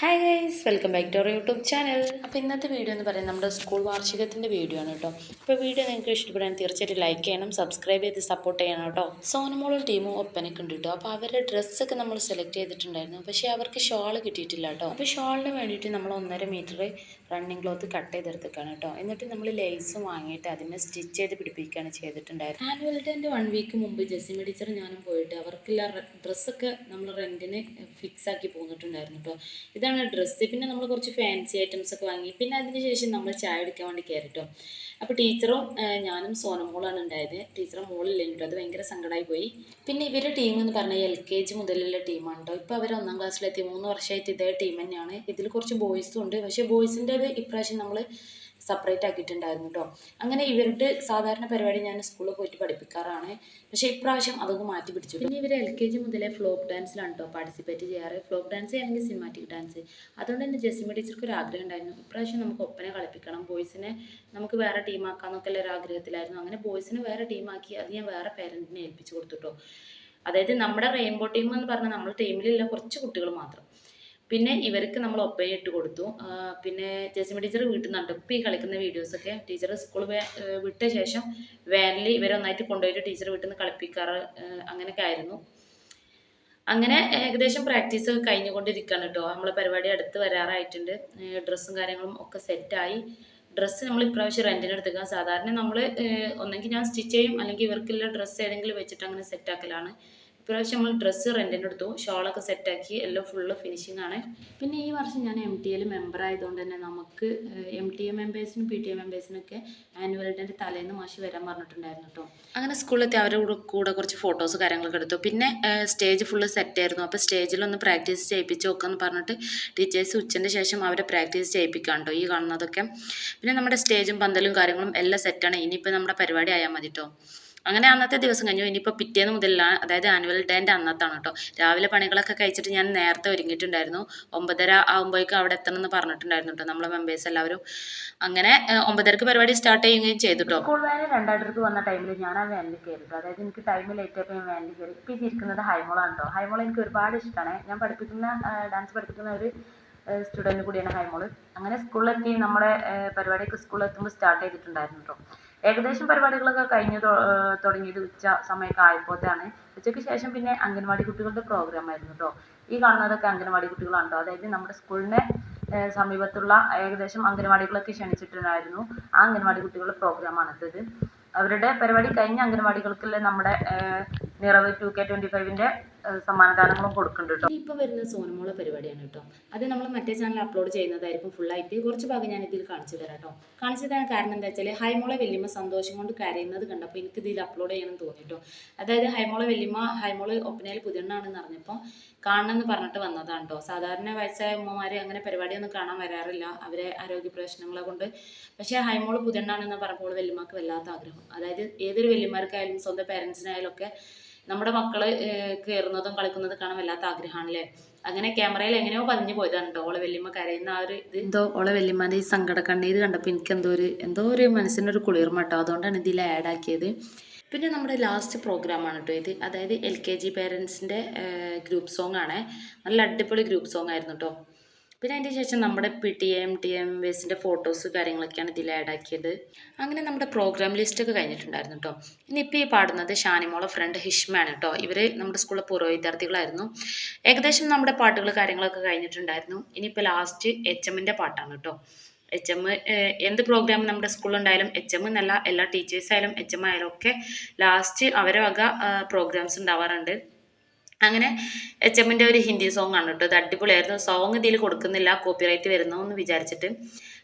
Hi guys welcome back to our YouTube channel അപ്പോൾ ഇന്നത്തെ video എന്ന് പറയുന്നത് നമ്മുടെ സ്കൂൾ വാർഷികത്തിന്റെ വീഡിയോ ആണ് കേട്ടോ. അപ്പോൾ വീഡിയോ നിങ്ങൾക്ക് ഇഷ്ടപ്പെടാൻ തീർച്ചയായിട്ടും ലൈക്ക് ചെയ്യണം സബ്സ്ക്രൈബ് ചെയ്ത് സപ്പോർട്ട് ചെയ്യണം കേട്ടോ. സോനമോളും ടീമും ഒപ്പനൊക്കെ ഉണ്ട് കേട്ടോ. അപ്പോൾ അവരുടെ ഡ്രസ്സൊക്കെ നമ്മൾ സെലക്ട് ചെയ്തിട്ടുണ്ടായിരുന്നു. പക്ഷേ അവർക്ക് ഷോൾ കിട്ടിയിട്ടില്ല കേട്ടോ. അപ്പോൾ ഷോളിന് വേണ്ടിയിട്ട് നമ്മൾ ഒന്നര മീറ്റർ റണ്ണിങ് ക്ലോത്ത് കട്ട് ചെയ്തെടുത്തേക്കാണ് കേട്ടോ. എന്നിട്ട് നമ്മൾ ലേസ് വാങ്ങിയിട്ട് അതിനെ സ്റ്റിച്ച് ചെയ്ത് പിടിപ്പിക്കുകയാണ് ചെയ്തിട്ടുണ്ടായിരുന്നത്. ആനുവൽ ഡേന്റെ വൺ വീക്ക് മുമ്പ് ജെസിമ ടീച്ചർ ഞാനും പോയിട്ട് അവർക്കുള്ള ഡ്രസ്സൊക്കെ നമ്മൾ റെന്റിന് ഫിക്സ് ആക്കി പോന്നിട്ടുണ്ടായിരുന്നു കേട്ടോ. ഇതാണ് ഡ്രസ്സ് പിന്നെ നമ്മൾ കുറച്ച് ഫാൻസി ഐറ്റംസ് ഒക്കെ വാങ്ങി. പിന്നെ അതിന് ശേഷം നമ്മൾ ചായ എടുക്കാൻ വേണ്ടി കയറിട്ടോ അപ്പോൾ ടീച്ചറും ഞാനും സോനമോളാണ് ഉണ്ടായത്. ടീച്ചറും മോളില്ല കേട്ടോ അത് ഭയങ്കര സങ്കടമായി പോയി. പിന്നെ ഇവരുടെ ടീം എന്ന് പറഞ്ഞാൽ എൽ കെ ജി മുതലുള്ള ടീമാണ് കേട്ടോ ഇപ്പോൾ അവർ ഒന്നാം ക്ലാസ്സിലെത്തി മൂന്ന് വർഷമായിട്ട് ഇതേ ടീം തന്നെയാണ്. ഇതിൽ കുറച്ച് ബോയ്സും ഉണ്ട്. പക്ഷേ ബോയ്സിന്റെ ഇപ്രാവശ്യം നമ്മൾ സെപ്പറേറ്റ് ആക്കിയിട്ടുണ്ടായിരുന്നു കേട്ടോ അങ്ങനെ ഇവരുടെ സാധാരണ പരിപാടി ഞാൻ സ്കൂളിൽ പോയിട്ട് പഠിപ്പിക്കാറാണ്. പക്ഷേ ഇപ്രാവശ്യം അതൊന്ന് മാറ്റി പിടിച്ചു പിന്നെ ഇവർ എൽ കെ ജി മുതലേ ഫ്ലോക്ക് ഡാൻസിലാണ് കേട്ടോ പാർട്ടിസിപ്പേറ്റ് ചെയ്യാറ്. ഫ്ലോക്ക് ഡാൻസ് അല്ലെങ്കിൽ സിനിമാറ്റിക് ഡാൻസ് അതുകൊണ്ട് തന്നെ ജസ്മി ടീച്ചർക്ക് ഒരു ആഗ്രഹം ഉണ്ടായിരുന്നു. ഇപ്രാവശ്യം നമുക്ക് ഒപ്പനെ കളിപ്പിക്കണം. ബോയ്സിനെ നമുക്ക് വേറെ ടീമാക്കാന്നൊക്കെ ഉള്ള ഒരു ആഗ്രഹത്തിലായിരുന്നു. അങ്ങനെ ബോയ്സിനെ വേറെ ടീമാക്കി അത് ഞാൻ വേറെ പേരന്റിനെ ഏൽപ്പിച്ചു കൊടുത്തു കേട്ടോ അതായത് നമ്മുടെ റെയിൻബോ ടീം എന്ന് പറഞ്ഞാൽ നമ്മുടെ ടീമിലുള്ള കുറച്ച് കുട്ടികൾ മാത്രം. പിന്നെ ഇവർക്ക് നമ്മൾ ഒപ്പന ഇട്ട് കൊടുത്തു. പിന്നെ ജസ്മി ടീച്ചർ വീട്ടിൽ നിന്നുണ്ട് ഇപ്പം ഈ കളിക്കുന്ന വീഡിയോസൊക്കെ ടീച്ചർ സ്കൂൾ വിട്ട ശേഷം വാനിൽ ഇവരെ ഒന്നായിട്ട് കൊണ്ടുപോയിട്ട് ടീച്ചർ വീട്ടിൽ നിന്ന് കളിപ്പിക്കാറ് അങ്ങനെയൊക്കെ ആയിരുന്നു. അങ്ങനെ ഏകദേശം പ്രാക്ടീസ് കഴിഞ്ഞുകൊണ്ടിരിക്കുകയാണ് കേട്ടോ. നമ്മളെ പരിപാടി അടുത്ത് വരാറായിട്ടുണ്ട്. ഡ്രസ്സും കാര്യങ്ങളും ഒക്കെ സെറ്റായി ഡ്രസ്സ് നമ്മൾ ഇപ്രാവശ്യം റെന്റിന് എടുത്തേക്കാം. സാധാരണ നമ്മൾ ഒന്നെങ്കിൽ ഞാൻ സ്റ്റിച്ച് ചെയ്യും അല്ലെങ്കിൽ ഇവർക്കുള്ള ഡ്രസ്സ് ഏതെങ്കിലും വെച്ചിട്ട് അങ്ങനെ സെറ്റാക്കലാണ് ഇപ്രാവശ്യം നമ്മൾ ഡ്രസ്സ് റെന്റിന് എടുത്തു. ഷോളൊക്കെ സെറ്റാക്കി എല്ലാം ഫുള്ള് ഫിനിഷിംഗ് ആണ്. പിന്നെ ഈ വർഷം ഞാൻ എം ടി എൽ മെമ്പർ ആയതുകൊണ്ട് തന്നെ നമുക്ക് എം ടി എ മെമ്പേഴ്സിനും പി ടി എ മെമ്പേഴ്സിനൊക്കെ ആനുവൽ ഡേന്റെ തലേന്ന് മാഷി വരാൻ പറഞ്ഞിട്ടുണ്ടായിരുന്നു കേട്ടോ അങ്ങനെ സ്കൂളിലെത്തി അവരുടെ കൂടെ കുറച്ച് ഫോട്ടോസ് കാര്യങ്ങളൊക്കെ എടുത്തു. പിന്നെ സ്റ്റേജ് ഫുള്ള് സെറ്റ് ആയിരുന്നു. അപ്പോൾ സ്റ്റേജിലൊന്ന് പ്രാക്ടീസ് ചെയ്യിപ്പിച്ച് നോക്കാന്ന് പറഞ്ഞിട്ട് ടീച്ചേഴ്സ് ഉച്ചന്റെ ശേഷം അവരെ പ്രാക്ടീസ് ചെയ്യിപ്പിക്കാം കേട്ടോ ഈ കാണുന്നതൊക്കെ. പിന്നെ നമ്മുടെ സ്റ്റേജും പന്തലും കാര്യങ്ങളും എല്ലാം സെറ്റാണ് ഇനിയിപ്പോൾ നമ്മുടെ പരിപാടി ആയാൽ മതി കേട്ടോ അങ്ങനെ അന്നത്തെ ദിവസം കഴിഞ്ഞു. ഇനിയിപ്പോൾ പിറ്റേന്ന് മുതലാണ് അതായത് ആനുവൽ ഡേന്റെ അന്നത്താണ് കേട്ടോ രാവിലെ പണികളൊക്കെ കഴിച്ചിട്ട് ഞാൻ നേരത്തെ ഒരുങ്ങിയിട്ടുണ്ടായിരുന്നു. ഒമ്പതര ആകുമ്പോഴേക്കും അവിടെ എത്തണം എന്ന് പറഞ്ഞിട്ടുണ്ടായിരുന്നു കേട്ടോ നമ്മളെ മെമ്പേഴ്സ് എല്ലാവരും. അങ്ങനെ ഒമ്പതരക്ക് പരിപാടി സ്റ്റാർട്ട് ചെയ്യുകയും ചെയ്തു കേട്ടോ സ്കൂൾ വാനിൽ രണ്ടായിരക്ക് വന്ന ടൈമിൽ ഞാൻ ആ വാനിൽ കയറി അതായത് എനിക്ക് ടൈമിൽ ലേറ്റ് ആയപ്പോൾ ഞാൻ വാനിൽ കയറി ഇപ്പോൾ ഈ ഇരിക്കുന്നത് ഹൈമോളാണ് കേട്ടോ ഹൈമോൾ എനിക്ക് ഒരുപാട് ഇഷ്ടമാണ് ഞാൻ പഠിപ്പിക്കുന്ന ഡാൻസ് പഠിപ്പിക്കുന്ന ഒരു സ്റ്റുഡന്റ് കൂടിയാണ് ഹൈമോൾ. അങ്ങനെ സ്കൂളിലെത്തി നമ്മുടെ പരിപാടിയൊക്കെ സ്കൂളിലെത്തുമ്പോൾ സ്റ്റാർട്ട് ചെയ്തിട്ടുണ്ടായിരുന്നു കേട്ടോ ഏകദേശം പരിപാടികളൊക്കെ കഴിഞ്ഞ് തുടങ്ങിയത് ഉച്ച സമയമൊക്കെ ആയപ്പോഴത്താണ് ഉച്ചയ്ക്ക് ശേഷം പിന്നെ അംഗൻവാടി കുട്ടികളുടെ പ്രോഗ്രാം ആയിരുന്നു കേട്ടോ ഈ കാണുന്നതൊക്കെ അംഗൻവാടി കുട്ടികളാണ് കേട്ടോ അതായത് നമ്മുടെ സ്കൂളിനെ സമീപത്തുള്ള ഏകദേശം അംഗൻവാടികളൊക്കെ ക്ഷണിച്ചിട്ടുണ്ടായിരുന്നു. ആ അംഗൻവാടി കുട്ടികളുടെ പ്രോഗ്രാമാണ് അടുത്തത് അവരുടെ പരിപാടി കഴിഞ്ഞ അംഗൻവാടികൾക്കുള്ള നമ്മുടെ നിറവ് ടു കെ ട്വന്റി ഫൈവിന്റെ സമ്മാനദാനങ്ങളും കൊടുക്കുന്നുണ്ട് കേട്ടോ ഇപ്പോൾ വരുന്ന സോനമോളെ പരിപാടിയാണ് കേട്ടോ അത് നമ്മൾ മറ്റേ ചാനൽ അപ്ലോഡ് ചെയ്യുന്നതായിരിക്കും ഫുൾ ആയിട്ട്. കുറച്ച് ഭാഗം ഞാൻ ഇതിൽ കാണിച്ചു തരാം കേട്ടോ കാണിച്ചു തരാൻ കാരണം എന്താ വെച്ചാൽ ഹൈമോളെ വല്യമ്മ സന്തോഷം കൊണ്ട് കരയുന്നത് കണ്ടപ്പോൾ എനിക്ക് ഇതിൽ അപ്ലോഡ് ചെയ്യണം തോന്നി കേട്ടോ അതായത് ഹൈമോളെ വല്യമ്മ ഹൈമോൾ ഒപ്പനയിൽ പുതിയണ്ണാണെന്ന് അറിഞ്ഞപ്പോൾ കാണണമെന്ന് പറഞ്ഞിട്ട് വന്നതാണ് കേട്ടോ സാധാരണ വയസ്സായ ഉമ്മമാർ അങ്ങനെ പരിപാടിയൊന്നും കാണാൻ വരാറില്ല. അവരെ ആരോഗ്യ പ്രശ്നങ്ങളെ കൊണ്ട്. പക്ഷേ ഹൈമോൾ പുതിയണ്ണാണെന്ന് പറഞ്ഞപ്പോൾ വല്യമ്മക്ക് വല്ലാത്ത ആഗ്രഹം. അതായത് ഏതൊരു വല്യമാർക്കായാലും സ്വന്തം പേരൻസിനായാലും ഒക്കെ നമ്മുടെ മക്കൾ ഏഹ് കയറുന്നതും കളിക്കുന്നതും കാണാൻ വല്ലാത്ത ആഗ്രഹമാണല്ലേ? അങ്ങനെ ക്യാമറയിൽ എങ്ങനെയോ പതിഞ്ഞു പോയതാണ് ഓളെ വല്യമ്മ കരയുന്ന ആ ഒരു ഇത്. എന്തോ ഓളെ വല്യമ്മന്റെ ഈ സങ്കട കണ്ണീര് കണ്ടപ്പോൾ എനിക്ക് എന്തോ ഒരു എന്തോ ഒരു മനസ്സിനൊരു കുളിർമ കേട്ടോ അതുകൊണ്ടാണ് ഇതിൽ ആഡ് ആക്കിയത്. പിന്നെ നമ്മുടെ ലാസ്റ്റ് പ്രോഗ്രാമാണ് കേട്ടോ ഇത്. അതായത് എൽ കെ ജി പേരൻസിന്റെ ഗ്രൂപ്പ് സോങ് ആണ്. നല്ല അടിപൊളി ഗ്രൂപ്പ് സോങ് ആയിരുന്നു കേട്ടോ പിന്നെ അതിന്റെ ശേഷം നമ്മുടെ P T M T M വേസിന്റെ photos കാര്യങ്ങളൊക്കെയാണ് ഇതിൽ ആഡ് ആക്കിയത്. അങ്ങനെ നമ്മുടെ പ്രോഗ്രാം ലിസ്റ്റ് ഒക്കെ കഴിഞ്ഞിട്ടുണ്ടായിരുന്നു കേട്ടോ. ഇനിയിപ്പോൾ ഈ പാടുന്നത് ഷാനിമോളെ ഫ്രണ്ട് ഹിഷ്മയാണ് കേട്ടോ. ഇവർ നമ്മുടെ സ്കൂളിലെ പൂർവ വിദ്യാർത്ഥികളായിരുന്നു ഏകദേശം നമ്മുടെ പാട്ടുകൾ കാര്യങ്ങളൊക്കെ കഴിഞ്ഞിട്ടുണ്ടായിരുന്നു. ഇനിയിപ്പോൾ ലാസ്റ്റ് എച്ച് എമ്മിന്റെ പാട്ടാണ് കേട്ടോ. എച്ച് എം എന്ത് പ്രോഗ്രാം നമ്മുടെ സ്കൂളിലുണ്ടായാലും എച്ച് എം എന്നല്ല എല്ലാ ടീച്ചേഴ്സായാലും എച്ച് എം ആയാലും ഒക്കെ ലാസ്റ്റ് അവരെ വക പ്രോഗ്രാംസ് ഉണ്ടാവാറുണ്ട്. അങ്ങനെ എച്ച് എമ്മിന്റെ ഒരു ഹിന്ദി സോങ് ആണ് കേട്ടോ. അത് അടിപൊളിയായിരുന്നു. സോങ് ഇതിൽ കൊടുക്കുന്നില്ല. കോപ്പിറൈറ്റ് വരുന്നു എന്ന് വിചാരിച്ചിട്ട്.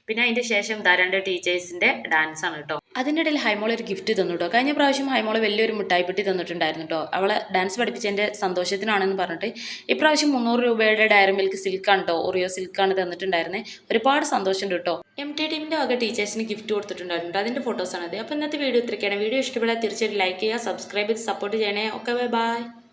പിന്നെ അതിന്റെ ശേഷം ഇതാ രണ്ട് ടീച്ചേഴ്സിന്റെ ഡാൻസ് ആണ് കേട്ടോ. അതിന്റെ ഇടയിൽ ഹൈമോൾ ഒരു ഗിഫ്റ്റ് തന്നു കേട്ടോ. കഴിഞ്ഞ പ്രാവശ്യം ഹൈമോൾ വലിയൊരു മിഠായി പെട്ടി തന്നിട്ടുണ്ടായിരുന്നു കേട്ടോ. അവളെ ഡാൻസ് പഠിപ്പിച്ചതിന്റെ സന്തോഷത്തിനാണെന്ന് പറഞ്ഞിട്ട്. ഇപ്രാവശ്യം മുന്നൂറ് രൂപയുടെ ഡയറി മിൽക്ക് സിൽക്കാണ് കേട്ടോ. ഒറിയോ സിൽക്കാണ് തന്നിട്ടുണ്ടായിരുന്നത് ഒരുപാട് സന്തോഷമുണ്ട് കേട്ടോ. എം ടി ടീമിന്റെ വക ടീച്ചേഴ്സിന് ഗിഫ്റ്റ് കൊടുത്തിട്ടുണ്ടായിരുന്നു. അതിന്റെ ഫോട്ടോസാണ് അത് അപ്പോൾ ഇന്നത്തെ വീഡിയോ ഇത്രയ്ക്കാണ് വീഡിയോ ഇഷ്ടപ്പെടാൻ തീർച്ചയായിട്ടും ലൈക്ക് ചെയ്യുക സബ്സ്ക്രൈബ് ചെയ്ത് സപ്പോർട്ട് ചെയ്യണേ. Okay bye bye